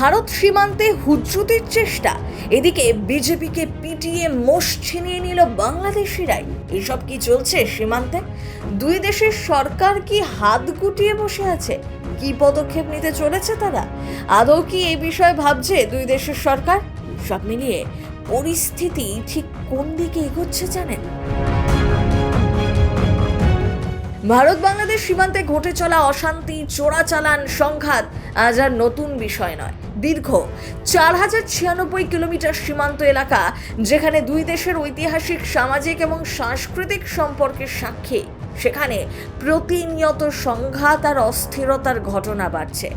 ভারত সীমান্তে হুজ্জুতির চেষ্টা। এদিকে বিজেপিকে পিটিয়ে মোষ ছিনিয়ে নিল বাংলাদেশিরাই। এসব কি চলছে সীমান্তে? দুই দেশের সরকার কি হাত গুটিয়ে বসে আছে? কি পদক্ষেপ নিতে চলেছে তারা? আদৌ কি এই বিষয়ে ভাবছে দুই দেশের সরকার? সব মিলিয়ে পরিস্থিতি ঠিক কোন দিকে এগোচ্ছে জানেন? ভারত বাংলাদেশ সীমান্তে ঘটে চলা অশান্তি চোরাচালান সংঘাত আজ আর নতুন বিষয় নয়। দীর্ঘ চার হাজার ছিয়ানব্বই কিলোমিটার সীমান্ত এলাকা, যেখানে দুই দেশের ঐতিহাসিক, সামাজিক এবং সাংস্কৃতিক সম্পর্কের সাক্ষী। সেখানে প্রতিনিয়ত সংঘাত আর অস্থিরতার ঘটনা বাড়ছে।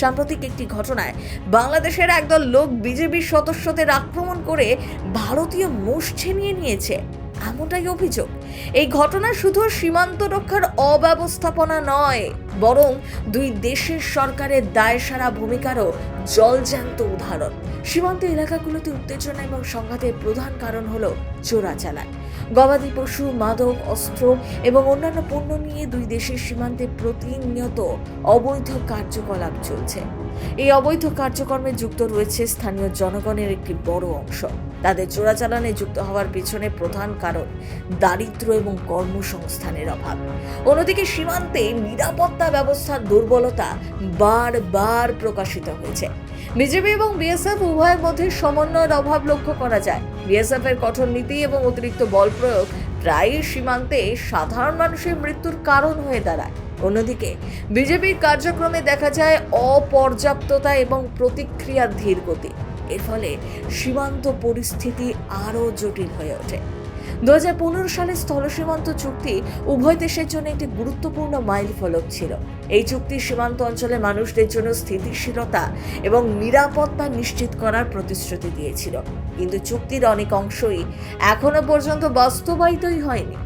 সাম্প্রতিক একটি ঘটনায় বাংলাদেশের একদল লোক বিজেপির সদস্যদের আক্রমণ করে ভারতীয় মোষ ছিনিয়ে নিয়েছে। এমনটাই অভিযোগ। এই ঘটনা শুধু সীমান্ত রক্ষার অব্যবস্থাপনা নয়, বরং দুই দেশের সরকারের দায়সারা ভূমিকারও জলজ্যান্ত উদাহরণ। সীমান্ত এলাকাগুলোতে উত্তেজনা এবং সংঘাতের প্রধান কারণ হল চোরাচালান। গবাদি পশু, মাদক, অস্ত্র এবং অন্যান্য পণ্য নিয়ে দুই দেশের সীমান্তে প্রতিনিয়ত অবৈধ কার্যকলাপ চলছে। এই অবৈধ কার্যকর্মে যুক্ত রয়েছে স্থানীয় জনগণের একটি বড় অংশ। তাদের চোরাচালানে যুক্ত হওয়ার পিছনে প্রধান কারণ দারিদ্র্য এবং কর্মসংস্থানের অভাব। অন্যদিকে সীমান্তে নিরাপত্তা ব্যবস্থার দুর্বলতা বারবার প্রকাশিত হয়েছে। বিজেপি এবং বিএসএফ উভয়ের মধ্যে সমন্বয়ের অভাব লক্ষ্য করা যায়। বিএসএফ এর কঠোর নীতি এবং অতিরিক্ত বল প্রয়োগ প্রায়ই সীমান্তে সাধারণ মানুষের মৃত্যুর কারণ হয়ে দাঁড়ায়। অন্যদিকে, বিজেপির কার্যক্রমে দেখা যায় অপর্যাপ্ততা এবং প্রতিক্রিয়ার ধীর গতি। এর ফলে সীমান্ত পরিস্থিতি আরও জটিল হয়ে ওঠে। দু হাজার পনেরো সালে স্থল সীমান্ত চুক্তি উভয় দেশের জন্য একটি গুরুত্বপূর্ণ মাইল ফলক ছিল। এই চুক্তি সীমান্ত অঞ্চলে মানুষদের জন্য স্থিতিশীলতা এবং নিরাপত্তা নিশ্চিত করার প্রতিশ্রুতি দিয়েছিল। কিন্তু চুক্তির অনেক অংশই এখনও পর্যন্ত বাস্তবায়িতই হয়নি।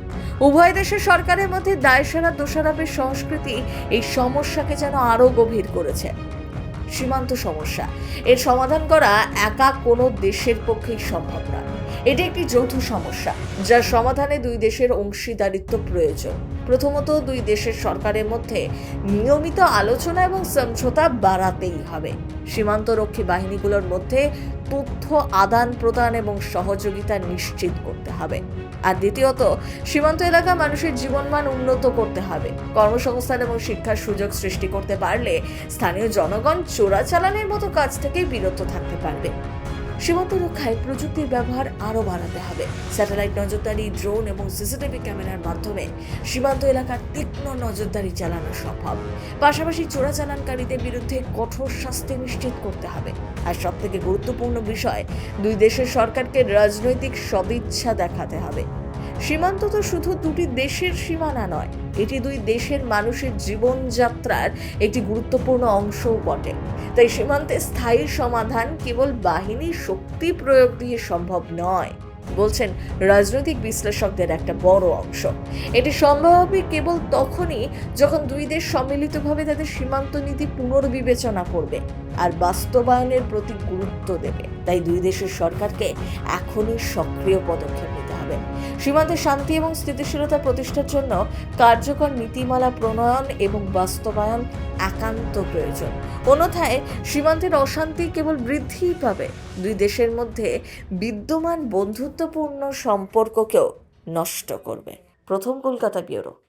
উভয় দেশের সরকারের মধ্যে দায়সারা দোষারোপের সংস্কৃতি এই সমস্যাকে যেন আরও গভীর করেছে। সীমান্ত সমস্যা। এর সমাধান করা একা কোনো দেশের পক্ষেই সম্ভব নয়। এটি একটি যৌথ সমস্যা, যার সমাধানে দুই দেশের অংশীদারিত্ব প্রয়োজন। প্রথমত, দুই দেশের সরকারের মধ্যে নিয়মিত আলোচনা এবং সমঝোতা বাড়াতেই হবে। সীমান্তরক্ষী বাহিনীগুলোর মধ্যে তথ্য আদান প্রদান এবং সহযোগিতা নিশ্চিত করতে হবে। আর দ্বিতীয়ত, সীমান্ত এলাকা মানুষের জীবনমান উন্নত করতে হবে। কর্মসংস্থান এবং শিক্ষার সুযোগ সৃষ্টি করতে পারলে স্থানীয় জনগণ চোরাচালানের মতো কাজ থেকে বিরত থাকতে পারবে। সীমান্ত রক্ষায় প্রযুক্তির ব্যবহার আরও বাড়াতে হবে। স্যাটেলাইট নজরদারি, ড্রোন এবং সিসিটিভি ক্যামেরার মাধ্যমে সীমান্ত এলাকার তীক্ষ্ণ নজরদারি চালানো সম্ভব। পাশাপাশি চোরাচালানকারীদের বিরুদ্ধে কঠোর শাস্তি নিশ্চিত করতে হবে। আর সবথেকে গুরুত্বপূর্ণ বিষয়, দুই দেশের সরকারকে রাজনৈতিক সদিচ্ছা দেখাতে হবে। সীমান্ত তো শুধু দুটি দেশের সীমানা নয়, এটি দুই দেশের মানুষের জীবনযাত্রার একটি গুরুত্বপূর্ণ অংশও বটে। তাই সীমান্তে স্থায়ী সমাধান কেবল বাহিনীর শক্তি প্রয়োগ দিয়ে সম্ভব নয়, বলছেন রাজনৈতিক বিশ্লেষকদের একটা বড় অংশ। এটি সম্ভব হবে কেবল তখনই যখন দুই দেশ সম্মিলিতভাবে তাদের সীমান্ত নীতি পুনর্বিবেচনা করবে আর বাস্তবায়নের প্রতি গুরুত্ব দেবে। তাই দুই দেশের সরকারকে এখনই সক্রিয় পদক্ষেপ সীমান্তে শান্তি এবং স্থিতিশীলতা প্রতিষ্ঠার জন্য কার্যকর নীতিমালা প্রণয়ন এবং বাস্তবায়ন একান্ত প্রয়োজন। অন্যথায় সীমান্তের অশান্তি কেবল বৃদ্ধিই পাবে। দুই দেশের মধ্যে বিদ্যমান বন্ধুত্বপূর্ণ সম্পর্ককেও নষ্ট করবে। প্রথম কলকাতা ব্যুরো।